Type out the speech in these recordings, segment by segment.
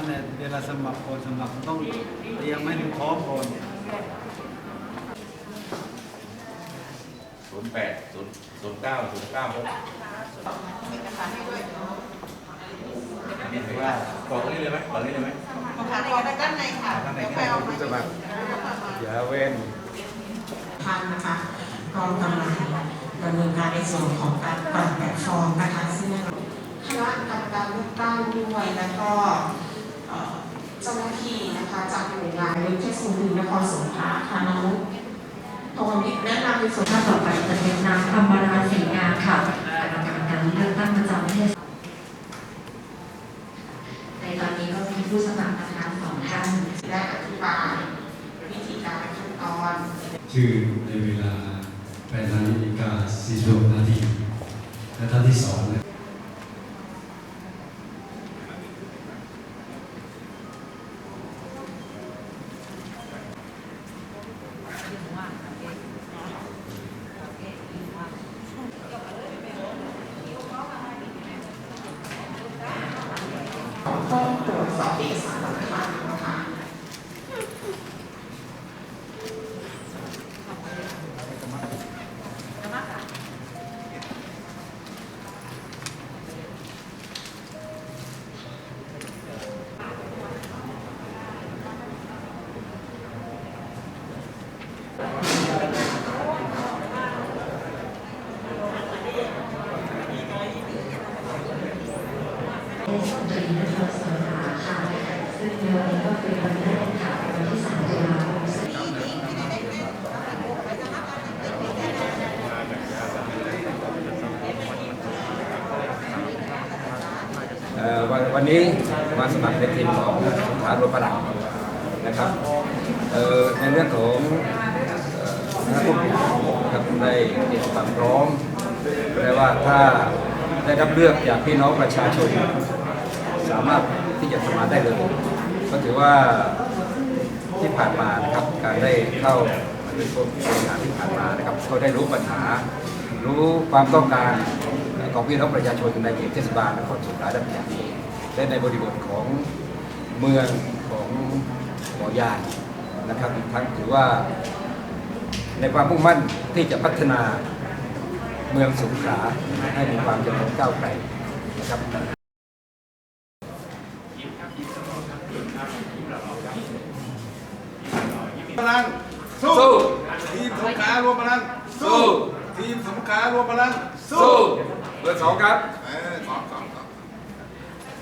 นเนี่ยเวลาสมัครคนสมัครต้องเตรียมให้มันพร้อมก่อนศูนย์แปดศูนย์ศูนย์เก้าศูนย์เก้าหกนี่ถือว่าบอกตรงนี้เลยไหมบอกตรงนี้เลยไหมค่ะขอไปด้านในค่ะข้างในไปเอาผู้สมัครอย่าเว้นท่านนะคะก็กำลังดำเนินการในส่วนของการปรับแบบฟอร์มนะคะซึ่งคณะกรรมการเลือกตั้งด้วยแล้วก็ เอ่อเจ้าหน้าที่นะคะจากหน่วยงานในเทศมนตรีนครสงขลาค่ะน้องตรงนี้แนะนำในส่วนท่านต่อไปจะเป็นนางอมราศรีงามค่ะกรรมการการเลือกตั้งประจำเทศในตอนนี้ก็มีผู้สมัครนะคะสองท่านได้อธิบายวิธีการขั้นตอนชื่อในเวลา8นาฬิกา46นาทีและท่านที่สองนะ ต้องตรวจสอบเอกสารสำคัญนะคะ เทศมนตรีนครสงขลาค่ะ ซึ่งในวันนี้ก็เป็นวันแรกค่ะวันที่3ตุลาคมวันวันนี้มาสมัครเป็นทีมของสงขลารวมพลังนะครับในเรื่องของเอ่อคณะผู้บริหารนะครับได้เตรียมความพร้อมแปลว่าถ้าได้รับเลือกจากพี่น้องประชาชน สามารถที่จะสมัครได้เลย ก็ถือว่าที่ผ่านมานะครับการได้เข้ามาเป็นผู้บริหารที่ผ่านมานะครับก็ได้รู้ปัญหา รู้ความต้องการของพี่น้องประชาชนในเขตเทศบาลนครสงขลาได้เป็นอย่างดีและในบริบทของเมืองของหมอยานะครับอีกทั้งถือว่า ในความมุ่งมั่นที่จะพัฒนาเมืองสงขลาให้มีความเจริญก้าวไกลนะครับ ลัง สู้ ทีมสงขลารวมพลัง สู้ ทีมสงขลารวมพลัง สู้สู้เบอร์สองครับ เออสองสองสองส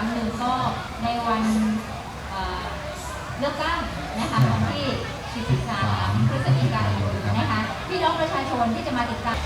รั้งหนึ่งก็ในวันเอ่อเลือกตั้งนะคะวันที่ 13 พฤศจิกายนนะคะพี่น้องประชาชนที่จะมาติดตาม